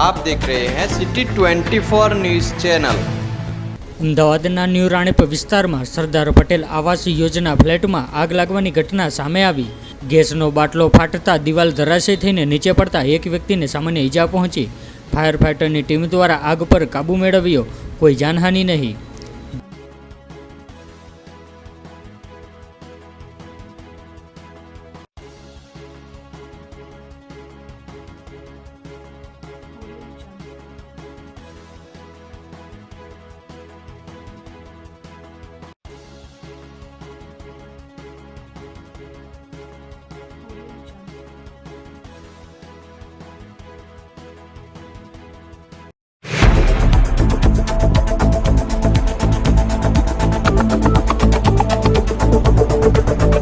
આપ દેખ રહે હૈ સિટી 24 ન્યૂઝ ચેનલ. અમદાવાદના ન્યૂ રાણીપ વિસ્તારમાં સરદાર પટેલ આવાસ યોજના ફ્લેટમાં આગ લાગવાની ઘટના સામે આવી. ગેસનો બાટલો ફાટતા દિવાલ ધરાશય થઈને નીચે પડતા એક વ્યક્તિને સામાન્ય ઈજા પહોંચી. ફાયર ફાઈટરની ટીમ દ્વારા આગ પર કાબૂ મેળવ્યો, કોઈ જાનહાની નહીં.